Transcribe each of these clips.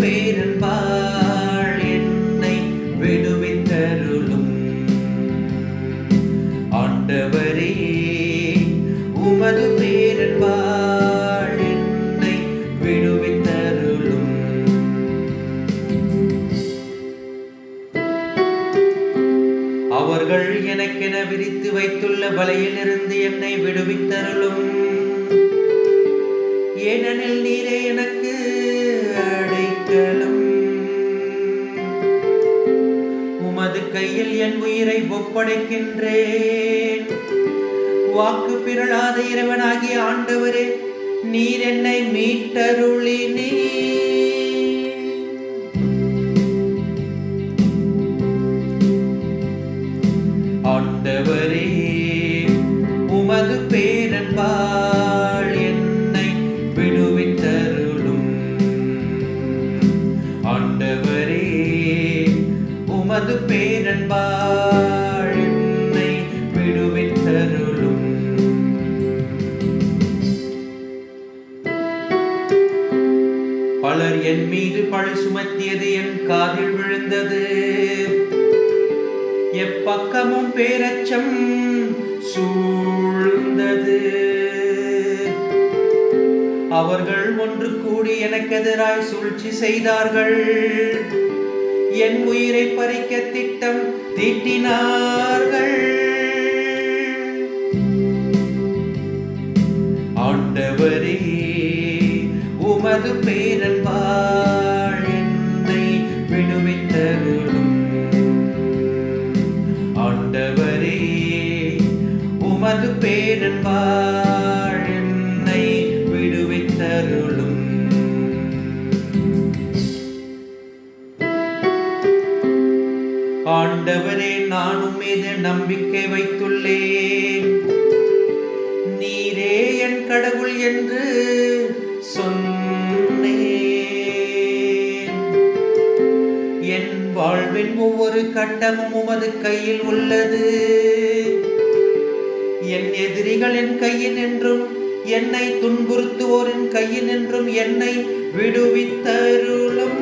பேரன்பாள் என்னை விடுவித்தருளும். ஆண்டவரே உமது பேரன்பாள் என்னை விடுவித்தருளும். அவர்கள் எனக்கென விரித்து வைத்துள்ள வலையிலிருந்து என்னை விடுவித்தருளும். ஏனெனில் நீரே எனக்கு அடை அடைக்கலம் உமது கையில் என் உயிரை ஒப்படைக்கின்றேன். வாக்கு பிறழாத இறைவனாகிய ஆண்டவரே நீர் என்னை மீட்டருளினீ உமது பேரன்பால் என்னை விடுவித்தருளும் பலர் என் மீது பழி சுமத்தியது என் காதில் விழுந்தது. எப்பக்கமும் பேரச்சம் சூழ்ந்தது. அவர்கள் ஒன்று கூடி எனக்கு எதிராய் சூழ்ச்சி செய்தார்கள். என் உயிரை பறிக்க திட்டம் தீட்டினார்கள். ஆண்டவரே உமது பேரன்பாள் என்னை விடுவித்தருளும். ஆண்டவரே உமது பேரன்பாள் என்னை விடுவித்தருளும். ஆண்டவரே நானும் மீது நம்பிக்கை வைத்துள்ளேன். நீரே என் கடவுள் என்று சொன்னேன். என் வாழ்வின் ஒவ்வொரு கட்டமும் உமது கையில் உள்ளது. என் எதிரிகள் என் கையில் என்றும் என்னை துன்புறுத்துவோரின் கையில் என்றும் என்னை விடுவித்தருளும்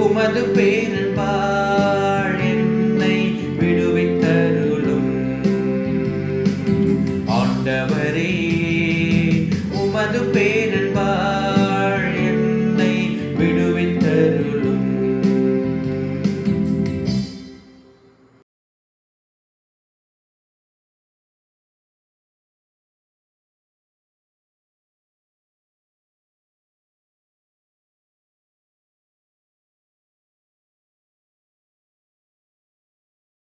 உமது பேரன்பால் என்னை விடுவித்தருளும் ஆண்டவரே உமது பேர்